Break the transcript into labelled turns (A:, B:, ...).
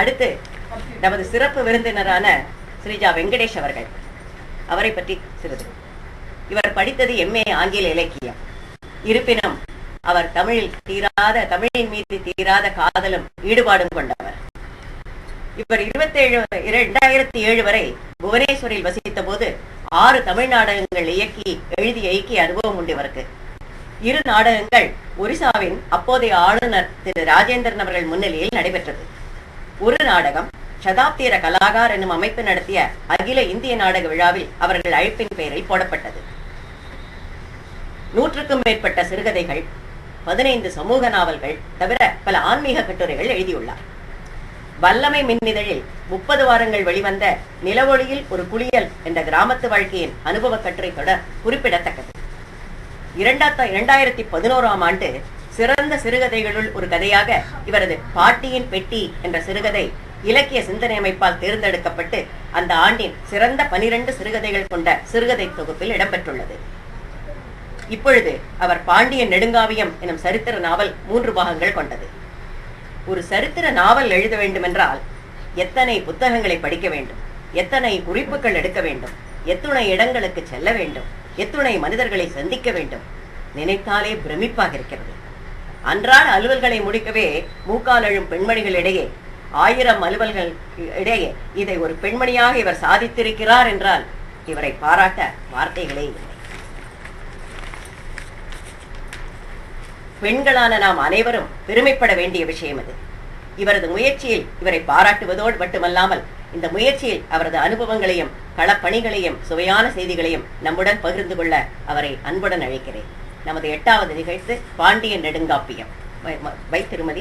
A: அடுத்து நமது சிறப்பு விருந்தினரான ஸ்ரீஜா வெங்கடேஷ் அவர்கள். அவரை பற்றி சிறிது. இவர் படித்தது எம்ஏ ஆங்கில இலக்கியம். இருப்பினும் அவர் தமிழில் தீராத தமிழின் மீது தீராத காதலும் ஈடுபாடும் கொண்டவர். இவர் இருபத்தேழு இரண்டாயிரத்தி ஏழு வரை புவனேஸ்வரில் வசித்த போது ஆறு தமிழ் நாடகங்கள் இயக்கி எழுதி இயக்கிய அனுபவம் உண்டு இவருக்கு. இரு நாடகங்கள் ஒரிசாவின் அப்போதைய ஆளுநர் திரு ராஜேந்திரன் அவர்கள் முன்னிலையில் நடைபெற்றது. ஒரு நாடகம் சதாப்தீர கலாகார் என்னும் அமைப்பு நடத்திய அகில இந்திய நாடக விழாவில் அவர்கள் அழைப்பின் பெயரில் போடப்பட்டது. நூற்றுக்கும் மேற்பட்ட சிறுகதைகள் பதினைந்து சமூக நாவல்கள் தவிர பல ஆன்மீக கட்டுரைகள் எழுதியுள்ளார். வல்லமை மின்னிதழில் முப்பது வாரங்கள் வெளிவந்த நிலவொளியில் ஒரு குளியல் என்ற கிராமத்து வாழ்க்கையின் அனுபவ கட்டுரை தொடர் குறிப்பிடத்தக்கது. இரண்டாயிரத்தி பதினோராம் ஆண்டு சிறந்த சிறுகதைகளுள் ஒரு கதையாக இவரது பாட்டியின் பெட்டி என்ற சிறுகதை இலக்கிய சிந்தனை அமைப்பால் தேர்ந்தெடுக்கப்பட்டு அந்த ஆண்டின் சிறந்த பனிரெண்டு சிறுகதைகள் கொண்ட சிறுகதை தொகுப்பில் இடம்பெற்றுள்ளது. இப்பொழுது அவர் பாண்டியன் நெடுங்காவியம் எனும் சரித்திர நாவல் மூன்று பாகங்கள் கொண்டது. ஒரு சரித்திர நாவல் எழுத வேண்டுமென்றால் எத்தனை புத்தகங்களை படிக்க வேண்டும்? எத்தனை குறிப்புகள் எடுக்க வேண்டும்? எத்துணை இடங்களுக்கு செல்ல வேண்டும்? எத்துணை மனிதர்களை சந்திக்க வேண்டும்? நினைத்தாலே பிரமிப்பாக இருக்கிறது. அன்றாட அலுவல்களை முடிக்கவே மூக்கால் எழும் பெண்மணிகளிடையே ஆயிரம் அலுவல்கள் இடையே இதை ஒரு பெண்மணியாக இவர் சாதித்திருக்கிறார் என்றால் இவரை பாராட்ட வார்த்தைகளே இல்லை. பெண்களான நாம் அனைவரும் பெருமைப்பட வேண்டிய விஷயம் அது. இவரது முயற்சியில் இவரை பாராட்டுவதோடு மட்டுமல்லாமல் இந்த முயற்சியில் அவரது அனுபவங்களையும் களப்பணிகளையும் சுவையான செய்திகளையும் நம்முடன் பகிர்ந்து கொள்ள அவரை அன்புடன் அழைக்கிறேன். நமது எட்டாவது நிகழ்த்து பாண்டியன் நெடுங்காப்பியம். வை- வை திருமதி